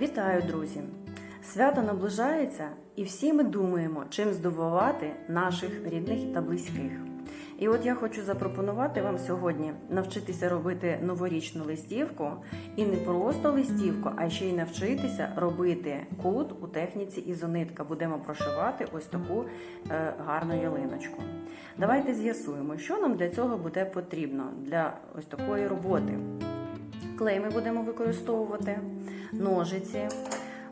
Вітаю, друзі! Свято наближається, і всі ми думаємо, чим здивувати наших рідних та близьких. І от я хочу запропонувати вам сьогодні навчитися робити новорічну листівку, і не просто листівку, а ще й навчитися робити кут у техніці ізонитка. Будемо прошивати ось таку е, гарну ялиночку. Давайте з'ясуємо, що нам для цього буде потрібно для ось такої роботи. Клей ми будемо використовувати, ножиці,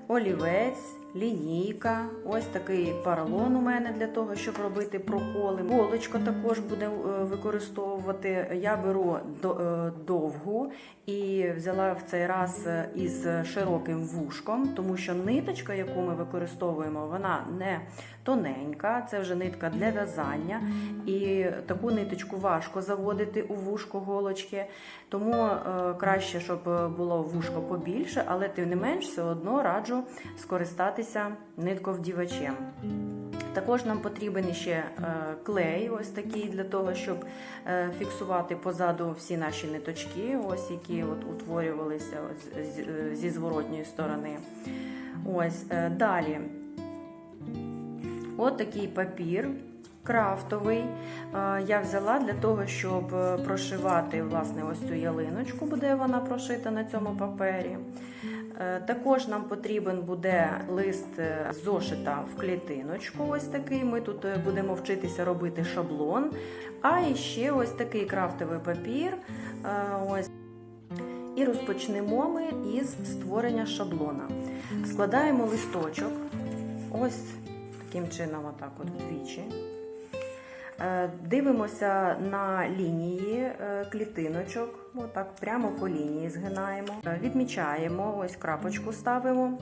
олівець, лінійка, ось такий паралон у мене для того, щоб робити проколи. Голочко також буде е, використовувати. Я беру е, довгу і взяла в цей раз е, із широким вушком, тому що ниточка, яку ми використовуємо, вона не тоненька, це вже нитка для в'язання, і таку ниточку важко заводити у вушко голочки. Тому краще, щоб було вушко побільше, але тим не менш все одно раджу скористатися нитковдівачем. Також нам потрібен ще е, клей, ось такий для того, щоб е, фіксувати позаду всі наші ниточки, ось які от утворювалися зі зворотньої сторони. Ось е, далі. От такий папір крафтовий. Я взяла для того, щоб прошивати власне ось цю ялиночку, буде вона прошита на цьому папері. Е, Також нам потрібен буде лист е, зошита в клітиночку. Ось такий. Ми тут е, будемо вчитися робити шаблон. А ще ось такий крафтовий папір. Ось. І розпочнемо ми із створення шаблона. Складаємо листочок. Ось таким чином, отак от вдвічі. Е, Дивимося на лінії е, клітиночок, отак прямо по лінії згинаємо. Е, Відмічаємо, ось крапочку ставимо.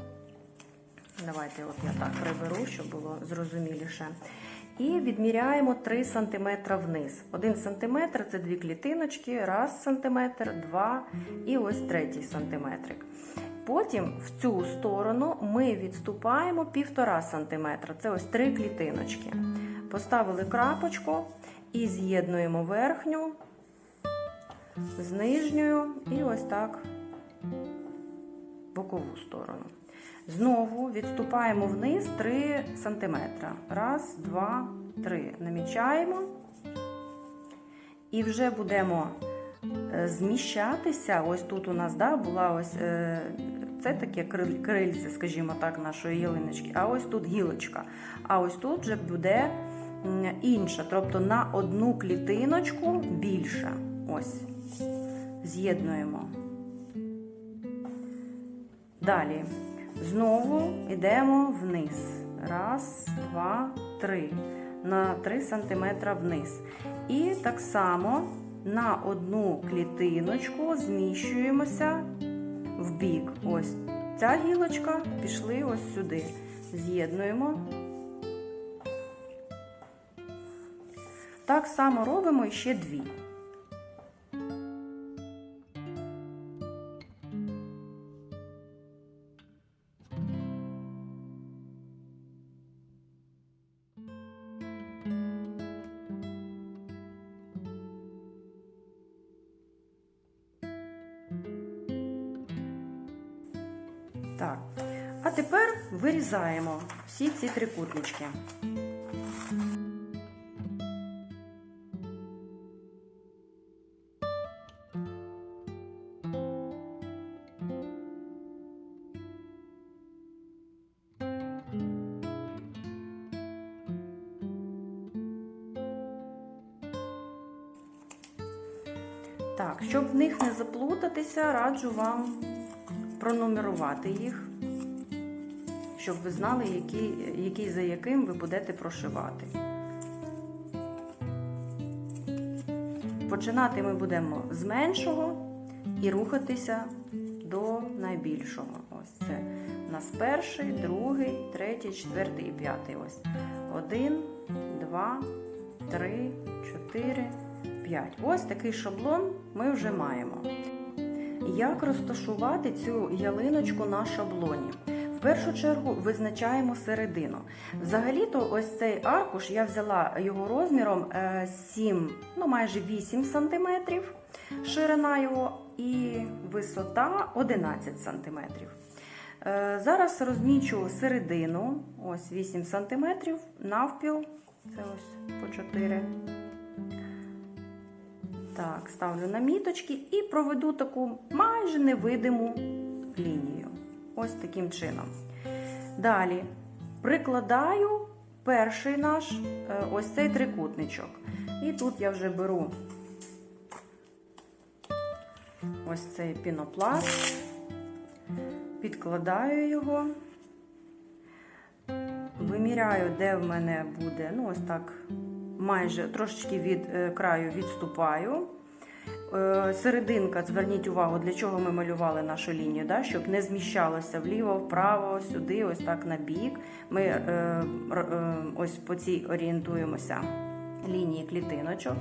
Давайте от я так приберу, щоб було зрозуміліше. І відміряємо 3 см вниз. 1 см це дві клітиночки, раз сантиметр, два і ось третій сантиметрик. Потім в цю сторону ми відступаємо 1,5 см. Це ось три клітиночки. Поставили крапочку і з'єднуємо верхню з нижньою і ось так бокову сторону. Знову відступаємо вниз 3 см. Раз, два, три. Намічаємо. І вже будемо е, зміщатися. Ось тут у нас да, була ось е, це таке крильце, скажімо так, нашої ялиночки. А ось тут гілочка. А ось тут вже буде інша, тобто на одну клітиночку більше. Ось. З'єднуємо. Далі. Знову йдемо вниз. Раз, два, три. На 3 см вниз. І так само на одну клітиночку зміщуємося в бік. Ось ця гілочка пішли ось сюди. З'єднуємо. Так само робимо ще дві. Так. А тепер вирізаємо всі ці трикутнички. Так, щоб в них не заплутатися, раджу вам пронумерувати їх, щоб ви знали, який, який за яким ви будете прошивати. Починати ми будемо з меншого і рухатися до найбільшого. Ось це у нас перший, другий, третій, четвертий і п'ятий. Ось. Один, два, три, чотири, п'ять. Ось такий шаблон ми вже маємо. Як розташувати цю ялиночку на шаблоні? Першу чергу визначаємо середину. Взагалі-то ось цей аркуш я взяла його розміром е, 7, ну майже 8 см ширина його і висота 11 см. Е, Зараз розмічу середину, ось 8 см, навпіл, це ось по 4. Так, ставлю на міточки і проведу таку майже невидиму лінію. Ось таким чином. Далі прикладаю перший наш е, ось цей трикутничок. І тут я вже беру ось цей пінопласт, підкладаю його, виміряю, де в мене буде, ну, ось так, майже трошечки від е, краю відступаю. Е, Серединка, зверніть увагу, для чого ми малювали нашу лінію, да? щоб не зміщалося вліво, вправо, сюди, ось так на бік. Ми е, е, ось по цій орієнтуємося лінії клітиночок.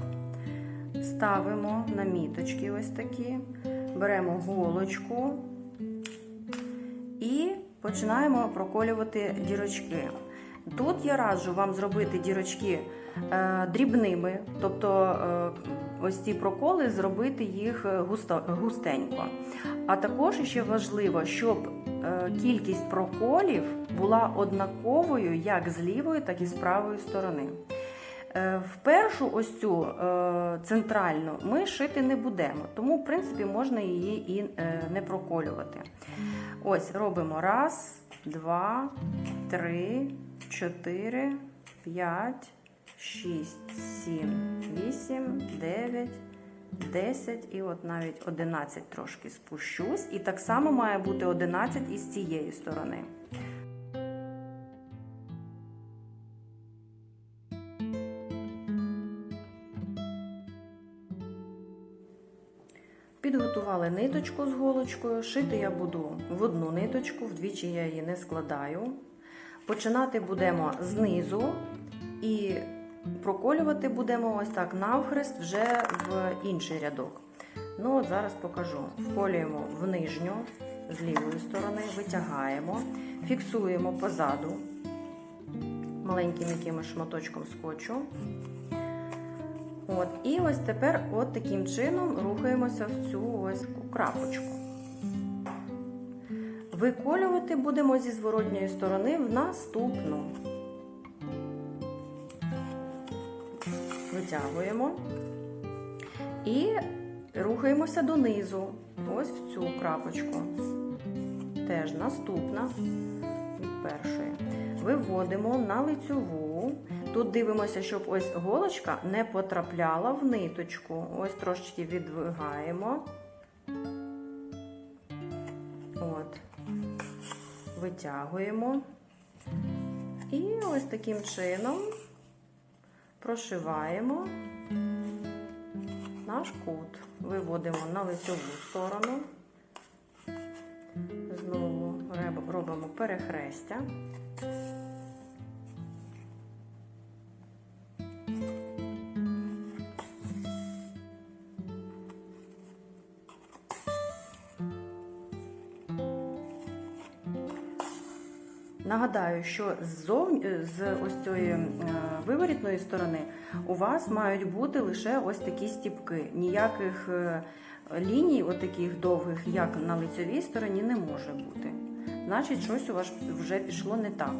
Ставимо на міточки ось такі, беремо голочку і починаємо проколювати дірочки. Тут я раджу вам зробити дірочки е, дрібними, тобто е, ось ці проколи зробити їх е, густенько. А також ще важливо, щоб е, кількість проколів була однаковою як з лівої, так і з правої сторони. Е, В першу ось цю центральну ми шити не будемо, тому, в принципі, можна її і не проколювати. Ось робимо раз, два, три, чотири, п'ять, шість, сім, вісім, дев'ять. 10 і от навіть 11 трошки спущусь. І так само має бути 11 і з цієї сторони. Підготували ниточку з голочкою. Шити я буду в одну ниточку, вдвічі я її не складаю. Починати будемо знизу і проколювати будемо ось так навхрест вже в інший рядок. Ну, от зараз покажу. Вколюємо в нижню з лівої сторони, витягаємо, фіксуємо позаду маленьким якимось шматочком скотчу. От, і ось тепер от таким чином рухаємося в цю ось крапочку. Виколювати будемо зі зворотньої сторони в наступну. Витягуємо і рухаємося донизу, ось в цю крапочку. Теж наступна від першої. Виводимо на лицьову. Тут дивимося, щоб ось голочка не потрапляла в ниточку. Ось трошечки відвигаємо. От. Витягуємо. І ось таким чином прошиваємо наш кут. Виводимо на лицьову сторону. Знову робимо перехрестя. Нагадаю, що ззовні, з ось цієї е, виворітної сторони у вас мають бути лише ось такі стіпки. Ніяких е, ліній, от таких довгих, як на лицевій стороні, не може бути. Значить, щось у вас вже пішло не так.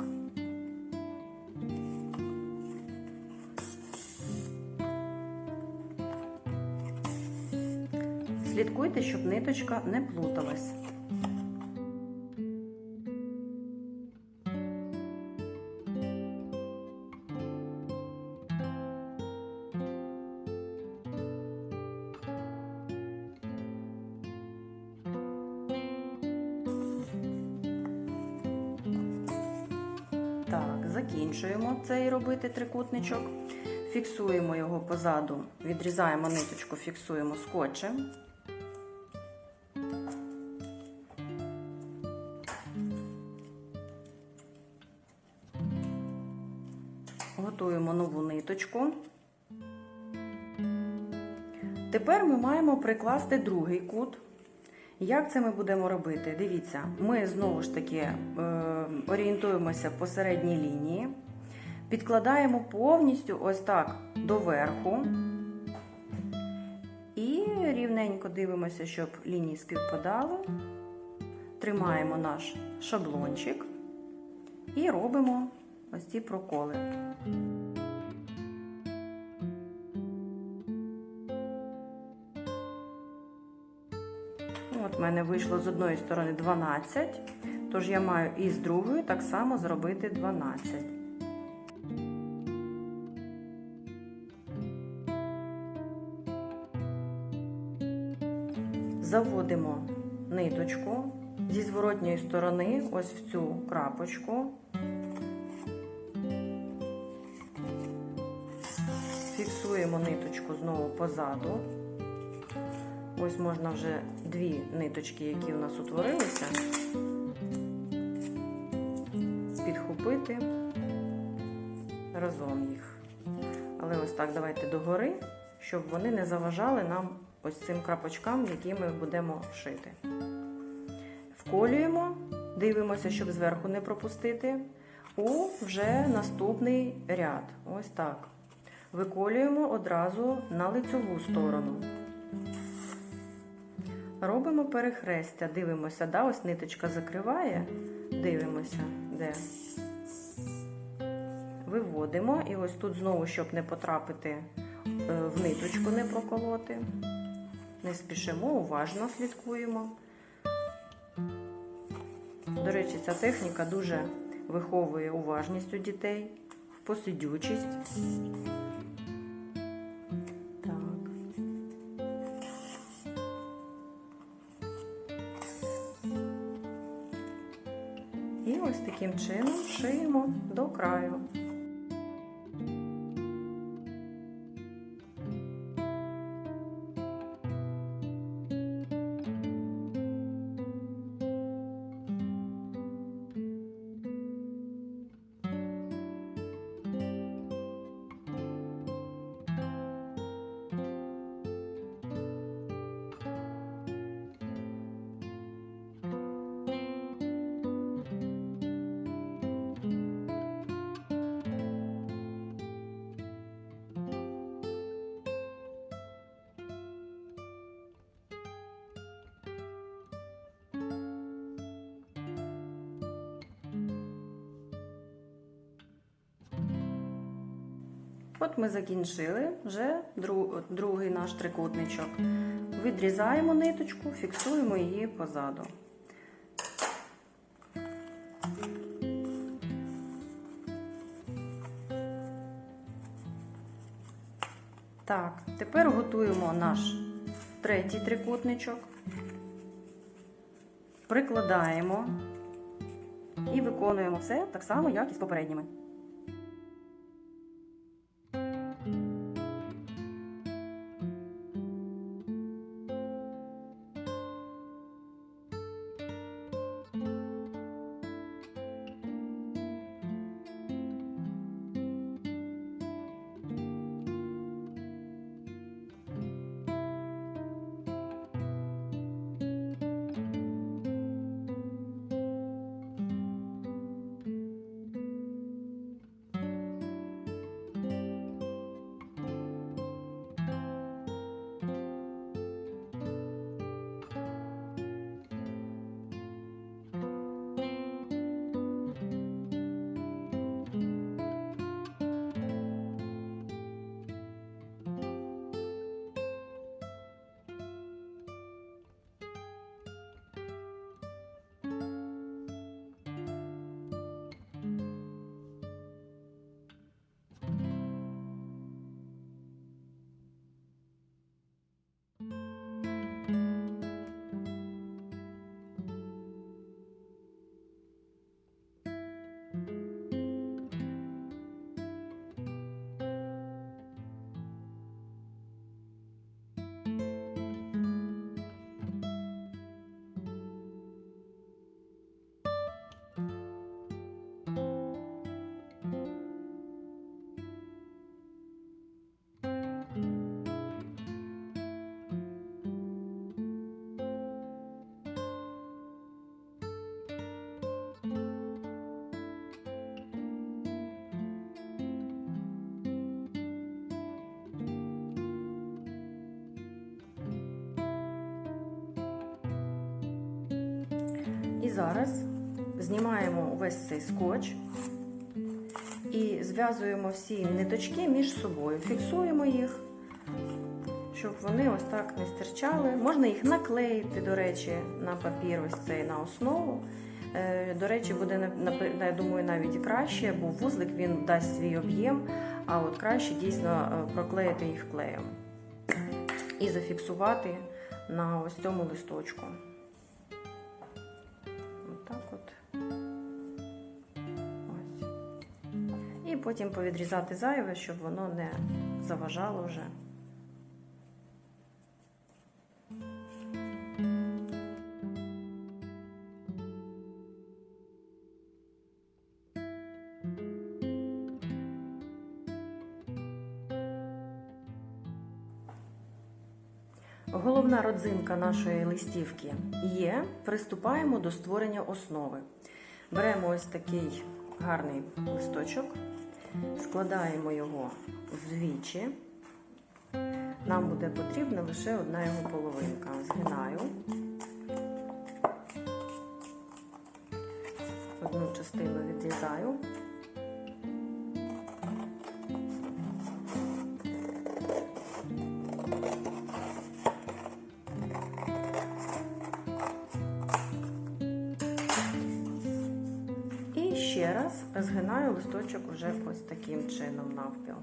Слідкуйте, щоб ниточка не плуталась. Закінчуємо цей робити трикутничок. Фіксуємо його позаду, відрізаємо ниточку, фіксуємо скотчем. Готуємо нову ниточку. Тепер ми маємо прикласти другий кут. Як це ми будемо робити? Дивіться, ми знову ж таки е, орієнтуємося по середній лінії, підкладаємо повністю ось так доверху. І рівненько дивимося, щоб лінії співпадали. тримаємо наш шаблончик і робимо ось ці проколи. От в мене вийшло з одної сторони 12, тож я маю і з другої так само зробити 12. Заводимо ниточку зі зворотньої сторони, ось в цю крапочку. Фіксуємо ниточку знову позаду. Ось можна вже дві ниточки, які у нас утворилися, підхопити разом їх. Але ось так давайте догори, щоб вони не заважали нам ось цим крапочкам, які ми будемо шити. Вколюємо, дивимося, щоб зверху не пропустити, у вже наступний ряд. Ось так. Виколюємо одразу на лицьову сторону. Робимо перехрестя, дивимося, да, ось ниточка закриває, дивимося, де. Виводимо, і ось тут знову, щоб не потрапити е, в ниточку, не проколоти. Не спішимо, уважно слідкуємо. До речі, ця техніка дуже виховує уважність у дітей, посидючість. Чином шиємо до краю. От ми закінчили вже другий наш трикутничок. Відрізаємо ниточку, фіксуємо її позаду. Так, тепер готуємо наш третій трикутничок, прикладаємо і виконуємо все так само, як і з попередніми. Зараз знімаємо увесь цей скотч і зв'язуємо всі ниточки між собою, фіксуємо їх, щоб вони ось так не стирчали. Можна їх наклеїти, до речі, на папір, ось цей на основу. Е, До речі, буде я думаю, навіть краще, бо вузлик він дасть свій об'єм, а от краще дійсно е, проклеїти їх клеєм і зафіксувати на ось цьому листочку. Потім повідрізати зайве, щоб воно не заважало вже. Головна родзинка нашої листівки є. Приступаємо до створення основи. Беремо ось такий гарний листочок, складаємо його вдвічі. Нам буде потрібна лише одна його половинка. Згинаю. Одну частину відрізаю. Згинаю листочок уже ось таким чином навпіл.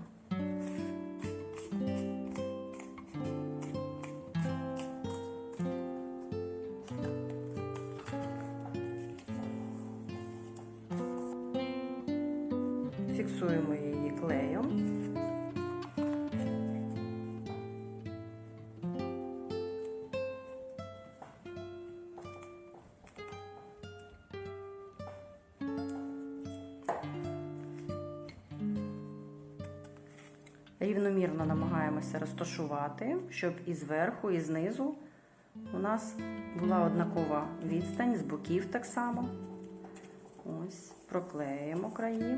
Рівномірно намагаємося розташувати, щоб і зверху, і знизу у нас була однакова відстань, з боків так само. Ось, проклеїмо краї.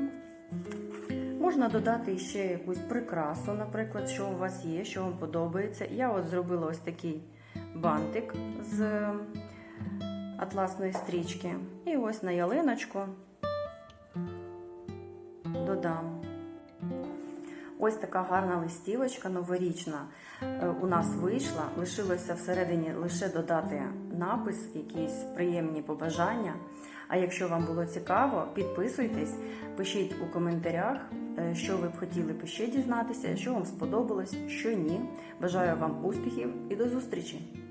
Можна додати ще якусь прикрасу, наприклад, що у вас є, що вам подобається. Я от зробила ось такий бантик з атласної стрічки. І ось на ялиночку додам. Ось така гарна листівочка новорічна е, у нас вийшла. Лишилося всередині лише додати напис, якісь приємні побажання. А якщо вам було цікаво, підписуйтесь, пишіть у коментарях, е, що ви б хотіли б ще дізнатися, що вам сподобалось, що ні. Бажаю вам успіхів і до зустрічі!